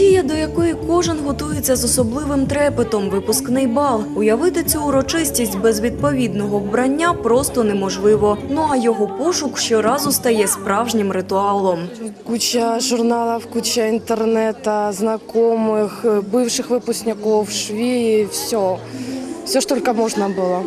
Подія, до якої кожен готується з особливим трепетом, випускний бал. Уявити цю урочистість без відповідного вбрання просто неможливо. Ну а його пошук щоразу стає справжнім ритуалом. Куча журналов, куча интернета, знакомых, э, бывших выпускников, швеи, все. Все, что только можно было.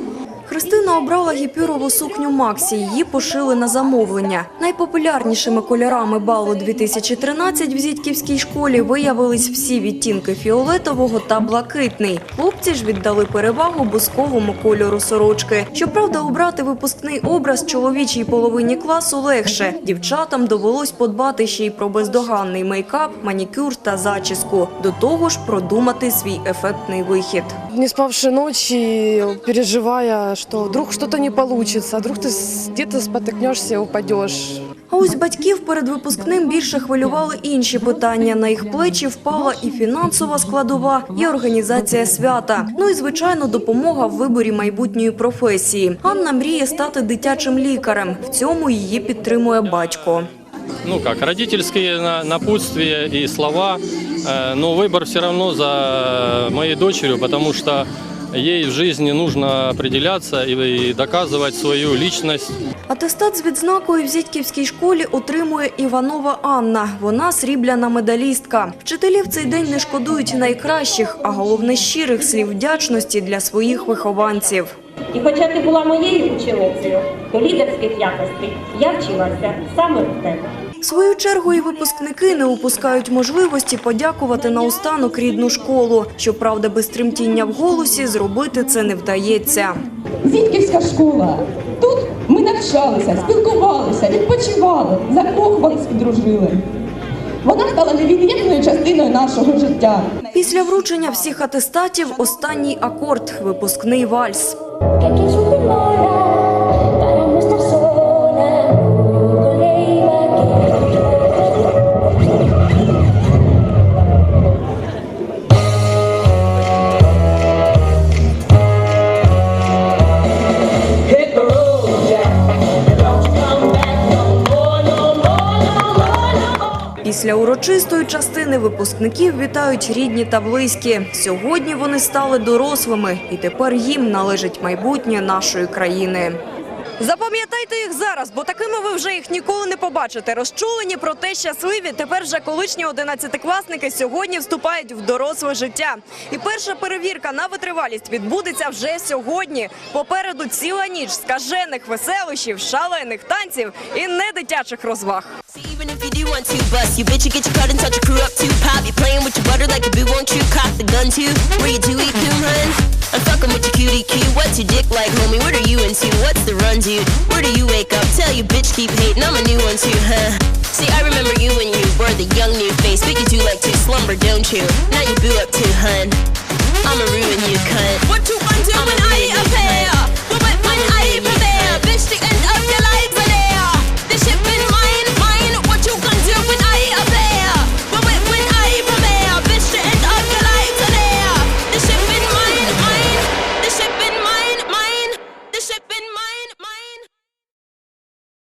Христина обрала гіпюрову сукню Максі. Її пошили на замовлення. Найпопулярнішими кольорами балу 2013 в Зітьківській школі виявились всі відтінки фіолетового та блакитний. Хлопці ж віддали перевагу бусковому кольору сорочки. Щоправда, обрати випускний образ чоловічій половині класу легше. Дівчатам довелось подбати ще й про бездоганний мейкап, манікюр та зачіску. До того ж, продумати свій ефектний вихід. Не спавшие ночи, переживая, что вдруг что-то не получится, вдруг ты с- где-то спотыкнешься и упадешь. А ось батьків перед випускним більше хвилювали інші питання. На їх плечі впала і фінансова складова, і організація свята. Ну і звичайно, допомога в виборі майбутньої професії. Анна мріє стати дитячим лікарем. В цьому її підтримує батько. ну как, родительские на- напутствия и слова, э, но выбор все равно за моей дочерью, потому что ей в жизни нужно определяться и, и доказывать свою личность. Атестат з відзнакою в Зітьківській школі отримує Іванова Анна. Вона срібляна медалістка. Вчителі в цей день не шкодують найкращих, а головне щирих слів вдячності для своїх вихованців. І хоча ти була моєю ученицею, то лідерських якостей я вчилася саме в тебе. В свою чергу і випускники не упускають можливості подякувати наостанок рідну школу. Щоправда, без тремтіння в голосі зробити це не вдається. Зітківська школа. Тут ми навчалися, спілкувалися, відпочивали, закохувались і дружили. Вона стала невід'ємною частиною нашого життя. Після вручення всіх атестатів останній акорд – випускний вальс. Після урочистої частини випускників вітають рідні та близькі. Сьогодні вони стали дорослими, і тепер їм належить майбутнє нашої країни. Запам'ятайте їх зараз, бо такими ви вже їх ніколи не побачите. Розчулені, проте щасливі. Тепер вже колишні одинадцятикласники сьогодні вступають в доросле життя. І перша перевірка на витривалість відбудеться вже сьогодні. Попереду ціла ніч скажених веселощів, шалених танців і недитячих розваг. I'm fucking with your cutie cue. What's your dick like, homie? What are you into? What's the run, dude? Where do you wake up? Tell you bitch keep hating. I'm a new one too, huh? See, I remember you when you were the young new face, but you do like to slumber, don't you? Now you boo up too, hun. I'ma ruin you, cunt. What you un-